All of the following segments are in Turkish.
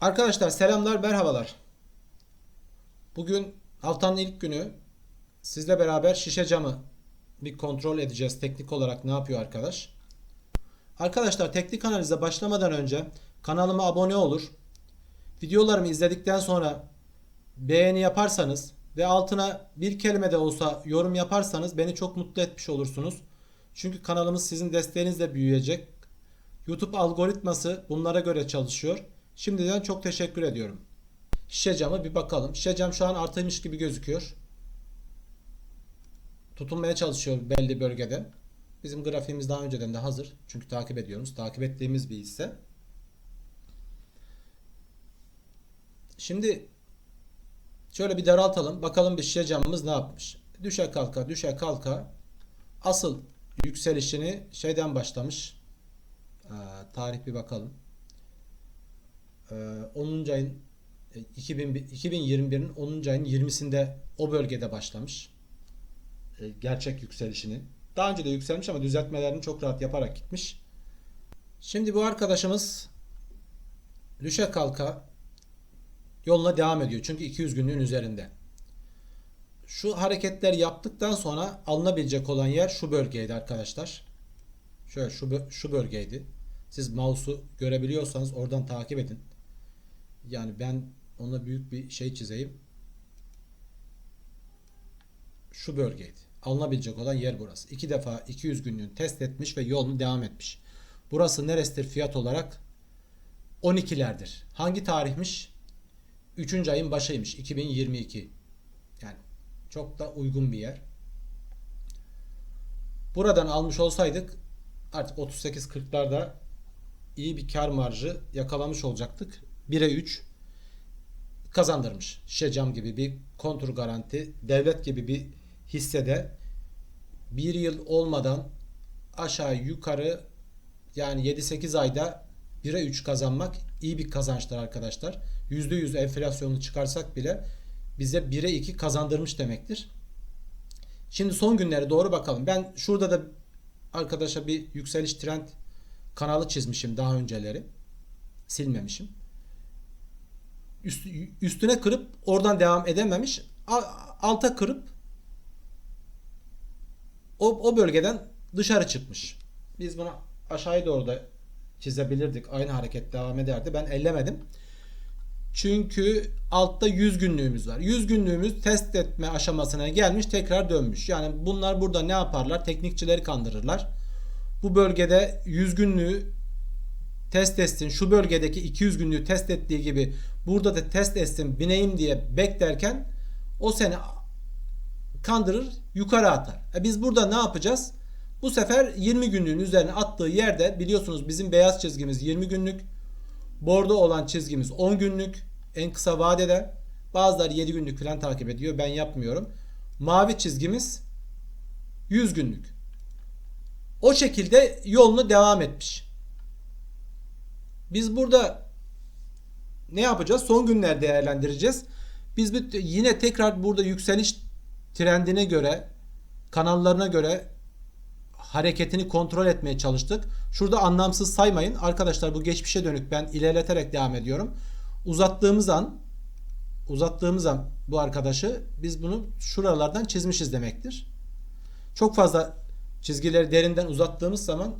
Arkadaşlar selamlar, merhabalar. Bugün haftanın ilk günü sizle beraber şişe camı bir kontrol edeceğiz. Teknik olarak ne yapıyor arkadaş? Arkadaşlar teknik analize başlamadan önce kanalıma abone olur. Videolarımı izledikten sonra beğeni yaparsanız ve altına bir kelime de olsa yorum yaparsanız beni çok mutlu etmiş olursunuz. Çünkü kanalımız sizin desteğinizle büyüyecek. YouTube algoritması bunlara göre çalışıyor. Şimdiden çok teşekkür ediyorum. Şişe camı bir bakalım. Şişe cam şu an artıymış gibi gözüküyor. Tutunmaya çalışıyor belli bölgede. Bizim grafiğimiz daha önceden de hazır. Çünkü takip ediyoruz. Takip ettiğimiz bir hisse. Şimdi şöyle bir daraltalım. Bakalım bir şişe camımız ne yapmış. Düşe kalka düşe kalka asıl yükselişini şeyden başlamış. Ee, tarih bir bakalım. Ee, 10. ayın e, 2000 2021'in 10. ayın 20'sinde o bölgede başlamış. Ee, gerçek yükselişini. Daha önce de yükselmiş ama düzeltmelerini çok rahat yaparak gitmiş. Şimdi bu arkadaşımız düşe kalka yoluna devam ediyor. Çünkü 200 günlüğün üzerinde. Şu hareketler yaptıktan sonra alınabilecek olan yer şu bölgeydi arkadaşlar. Şöyle şu, şu bölgeydi. Siz mouse'u görebiliyorsanız oradan takip edin. Yani ben ona büyük bir şey çizeyim. Şu bölgeydi. Alınabilecek olan yer burası. İki defa 200 günlüğün test etmiş ve yolunu devam etmiş. Burası neresidir fiyat olarak? 12'lerdir. Hangi tarihmiş? 3. ayın başıymış. 2022. Yani çok da uygun bir yer. Buradan almış olsaydık artık 38-40'larda iyi bir kar marjı yakalamış olacaktık. 1'e 3 kazandırmış. Şecam gibi bir kontur garanti, devlet gibi bir hissede bir yıl olmadan aşağı yukarı yani 7-8 ayda 1'e 3 kazanmak iyi bir kazançtır arkadaşlar. %100 enflasyonu çıkarsak bile bize 1'e 2 kazandırmış demektir. Şimdi son günlere doğru bakalım. Ben şurada da arkadaşa bir yükseliş trend kanalı çizmişim daha önceleri. Silmemişim. Üst, üstüne kırıp oradan devam edememiş. Alta kırıp o, o bölgeden dışarı çıkmış. Biz bunu aşağıya doğru da çizebilirdik. Aynı hareket devam ederdi. Ben ellemedim. Çünkü altta 100 günlüğümüz var. 100 günlüğümüz test etme aşamasına gelmiş tekrar dönmüş. Yani bunlar burada ne yaparlar? Teknikçileri kandırırlar. Bu bölgede 100 günlüğü test etsin. Şu bölgedeki 200 günlüğü test ettiği gibi burada da test etsin bineyim diye beklerken o seni kandırır yukarı atar. E biz burada ne yapacağız? Bu sefer 20 günlüğün üzerine attığı yerde biliyorsunuz bizim beyaz çizgimiz 20 günlük. Bordo olan çizgimiz 10 günlük en kısa vadede. Bazıları 7 günlük falan takip ediyor. Ben yapmıyorum. Mavi çizgimiz 100 günlük. O şekilde yolunu devam etmiş. Biz burada ne yapacağız? Son günler değerlendireceğiz. Biz yine tekrar burada yükseliş trendine göre kanallarına göre hareketini kontrol etmeye çalıştık. Şurada anlamsız saymayın. Arkadaşlar bu geçmişe dönük ben ilerleterek devam ediyorum. Uzattığımız an uzattığımız an bu arkadaşı biz bunu şuralardan çizmişiz demektir. Çok fazla çizgileri derinden uzattığımız zaman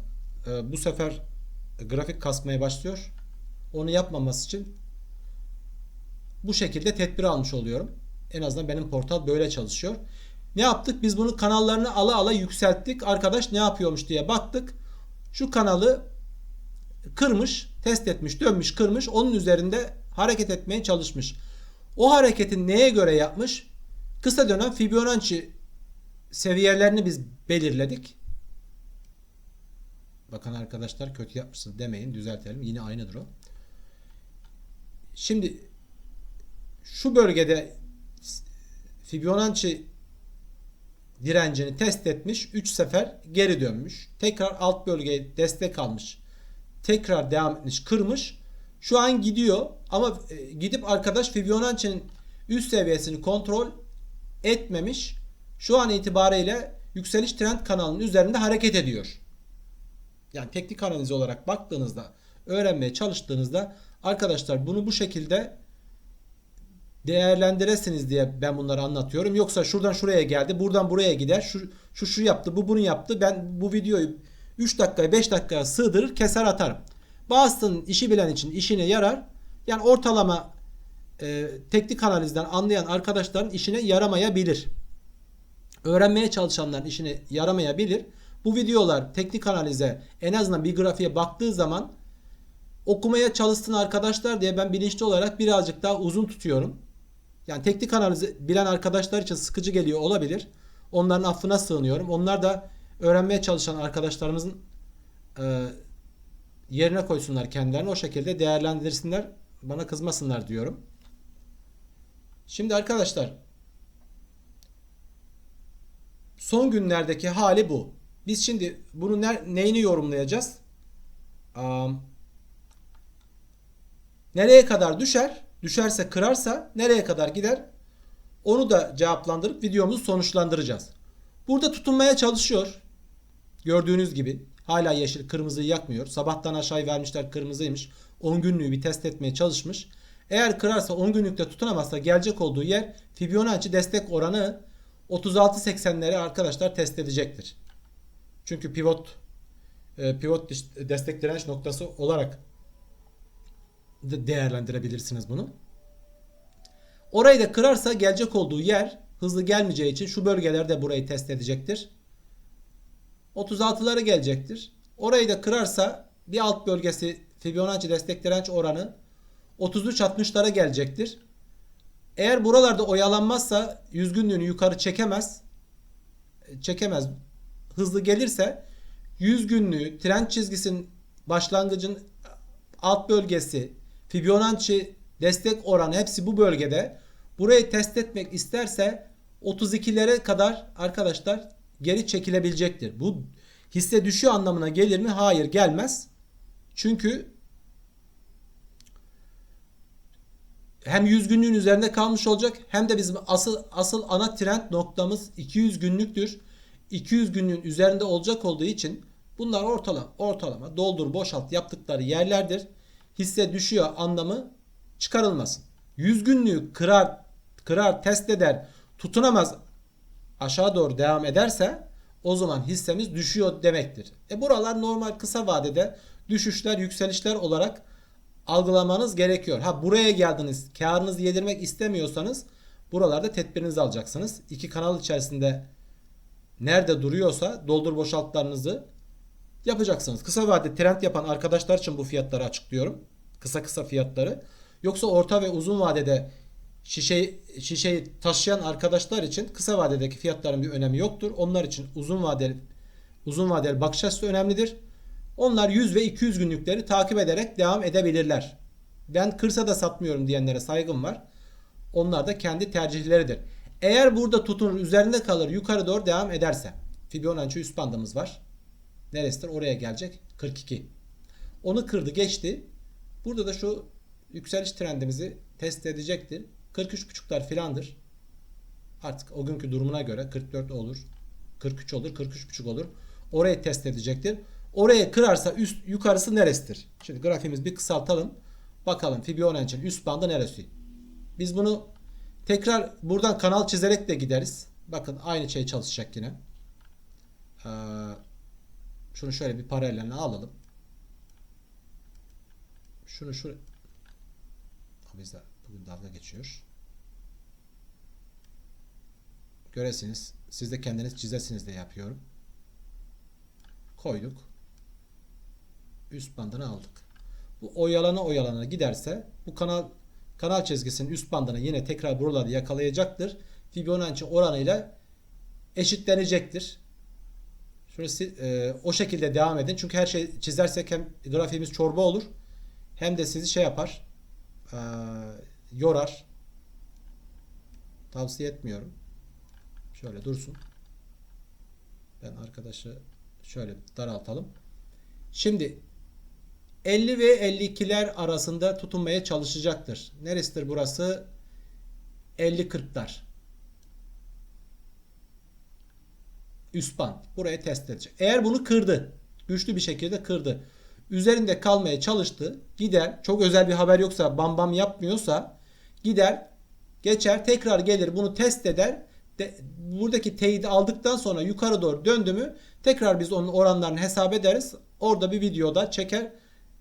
e, bu sefer grafik kasmaya başlıyor. Onu yapmaması için bu şekilde tedbir almış oluyorum. En azından benim portal böyle çalışıyor. Ne yaptık? Biz bunu kanallarını ala ala yükselttik. Arkadaş ne yapıyormuş diye baktık. Şu kanalı kırmış, test etmiş, dönmüş, kırmış. Onun üzerinde hareket etmeye çalışmış. O hareketi neye göre yapmış? Kısa dönem Fibonacci seviyelerini biz belirledik. Bakın arkadaşlar kötü yapmışsın demeyin. Düzeltelim. Yine aynıdır o. Şimdi şu bölgede Fibonacci direncini test etmiş. 3 sefer geri dönmüş. Tekrar alt bölgeye destek almış. Tekrar devam etmiş. Kırmış. Şu an gidiyor ama e, gidip arkadaş Fibonacci'nin üst seviyesini kontrol etmemiş. Şu an itibariyle yükseliş trend kanalının üzerinde hareket ediyor. Yani teknik analiz olarak baktığınızda öğrenmeye çalıştığınızda arkadaşlar bunu bu şekilde değerlendiresiniz diye ben bunları anlatıyorum. Yoksa şuradan şuraya geldi, buradan buraya gider. Şu şu, şu yaptı, bu bunu yaptı. Ben bu videoyu 3 dakikaya 5 dakikaya sığdırır, keser atarım. Bazısının işi bilen için işine yarar. Yani ortalama e, teknik analizden anlayan arkadaşların işine yaramayabilir. Öğrenmeye çalışanların işine yaramayabilir. Bu videolar teknik analize en azından bir grafiğe baktığı zaman okumaya çalışsın arkadaşlar diye ben bilinçli olarak birazcık daha uzun tutuyorum. Yani teknik analizi bilen arkadaşlar için sıkıcı geliyor olabilir. Onların affına sığınıyorum. Onlar da öğrenmeye çalışan arkadaşlarımızın e, yerine koysunlar kendilerini. O şekilde değerlendirsinler. Bana kızmasınlar diyorum. Şimdi arkadaşlar son günlerdeki hali bu. Biz şimdi bunu ne, neyini yorumlayacağız? Um, nereye kadar düşer? Düşerse kırarsa nereye kadar gider? Onu da cevaplandırıp videomuzu sonuçlandıracağız. Burada tutunmaya çalışıyor. Gördüğünüz gibi hala yeşil kırmızıyı yakmıyor. Sabahtan aşağıya vermişler kırmızıymış. 10 günlüğü bir test etmeye çalışmış. Eğer kırarsa 10 günlükte tutunamazsa gelecek olduğu yer Fibonacci destek oranı 36.80'leri arkadaşlar test edecektir. Çünkü pivot e, pivot destek direnç noktası olarak de değerlendirebilirsiniz bunu. Orayı da kırarsa gelecek olduğu yer hızlı gelmeyeceği için şu bölgelerde burayı test edecektir. 36'ları gelecektir. Orayı da kırarsa bir alt bölgesi Fibonacci destek direnç oranı 33-60'lara gelecektir. Eğer buralarda oyalanmazsa 100 günlüğünü yukarı çekemez. Çekemez. Hızlı gelirse 100 günlüğü trend çizgisinin başlangıcın alt bölgesi Fibonacci destek oranı hepsi bu bölgede. Burayı test etmek isterse 32'lere kadar arkadaşlar geri çekilebilecektir. Bu hisse düşüyor anlamına gelir mi? Hayır gelmez. Çünkü hem 100 günlüğün üzerinde kalmış olacak hem de bizim asıl asıl ana trend noktamız 200 günlüktür. 200 günlüğün üzerinde olacak olduğu için bunlar ortalama ortalama doldur boşalt yaptıkları yerlerdir. Hisse düşüyor anlamı çıkarılmasın. 100 günlüğü kırar kırar test eder tutunamaz aşağı doğru devam ederse o zaman hissemiz düşüyor demektir. E buralar normal kısa vadede düşüşler yükselişler olarak algılamanız gerekiyor. Ha buraya geldiniz karınızı yedirmek istemiyorsanız buralarda tedbirinizi alacaksınız. İki kanal içerisinde nerede duruyorsa doldur boşaltlarınızı yapacaksınız. Kısa vadede trend yapan arkadaşlar için bu fiyatları açıklıyorum. Kısa kısa fiyatları. Yoksa orta ve uzun vadede şişe, şişeyi taşıyan arkadaşlar için kısa vadedeki fiyatların bir önemi yoktur. Onlar için uzun vadeli uzun vadeli bakış açısı önemlidir. Onlar 100 ve 200 günlükleri takip ederek devam edebilirler. Ben kırsa da satmıyorum diyenlere saygım var. Onlar da kendi tercihleridir. Eğer burada tutunur üzerinde kalır yukarı doğru devam ederse Fibonacci üst bandımız var. Neresidir? Oraya gelecek. 42. Onu kırdı geçti. Burada da şu yükseliş trendimizi test edecektir. 43.5'lar filandır. Artık o günkü durumuna göre 44 olur. 43 olur, 43.5 olur. Orayı test edecektir. Oraya kırarsa üst yukarısı neresidir? Şimdi grafiğimizi bir kısaltalım. Bakalım Fibonacci'nin üst bandı neresi? Biz bunu tekrar buradan kanal çizerek de gideriz. Bakın aynı şey çalışacak yine. Ee, şunu şöyle bir paralelini alalım. Şunu şu biz de bugün dalga geçiyor. Göresiniz. Siz de kendiniz çizesiniz de yapıyorum. Koyduk. Üst bandını aldık. Bu oyalana oyalana giderse bu kanal kanal çizgisinin üst bandını yine tekrar buralarda yakalayacaktır. Fibonacci oranıyla eşitlenecektir. Şurası e, o şekilde devam edin. Çünkü her şey çizersek hem grafiğimiz çorba olur hem de sizi şey yapar e, yorar. Tavsiye etmiyorum. Şöyle dursun. Ben arkadaşı şöyle daraltalım. Şimdi 50 ve 52'ler arasında tutunmaya çalışacaktır. Neresidir burası? 50-40'lar. Üst band. Buraya test edecek. Eğer bunu kırdı. Güçlü bir şekilde kırdı. üzerinde kalmaya çalıştı. Gider çok özel bir haber yoksa bam bam yapmıyorsa gider geçer tekrar gelir bunu test eder. De, buradaki teyidi aldıktan sonra yukarı doğru döndü mü tekrar biz onun oranlarını hesap ederiz. Orada bir videoda çeker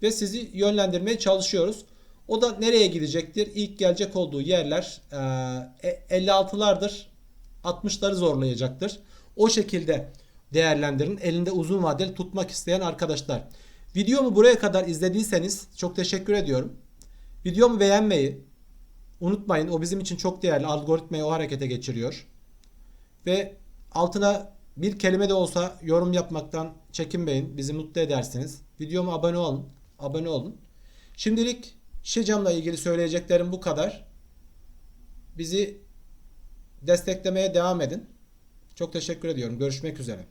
ve sizi yönlendirmeye çalışıyoruz. O da nereye gidecektir? İlk gelecek olduğu yerler e, 56'lardır. 60'ları zorlayacaktır. O şekilde değerlendirin. Elinde uzun vadeli tutmak isteyen arkadaşlar. Videomu buraya kadar izlediyseniz çok teşekkür ediyorum. Videomu beğenmeyi unutmayın. O bizim için çok değerli. Algoritmayı o harekete geçiriyor. Ve altına bir kelime de olsa yorum yapmaktan çekinmeyin. Bizi mutlu edersiniz. Videoma abone olun. Abone olun. Şimdilik Şişecam'la ilgili söyleyeceklerim bu kadar. Bizi desteklemeye devam edin. Çok teşekkür ediyorum. Görüşmek üzere.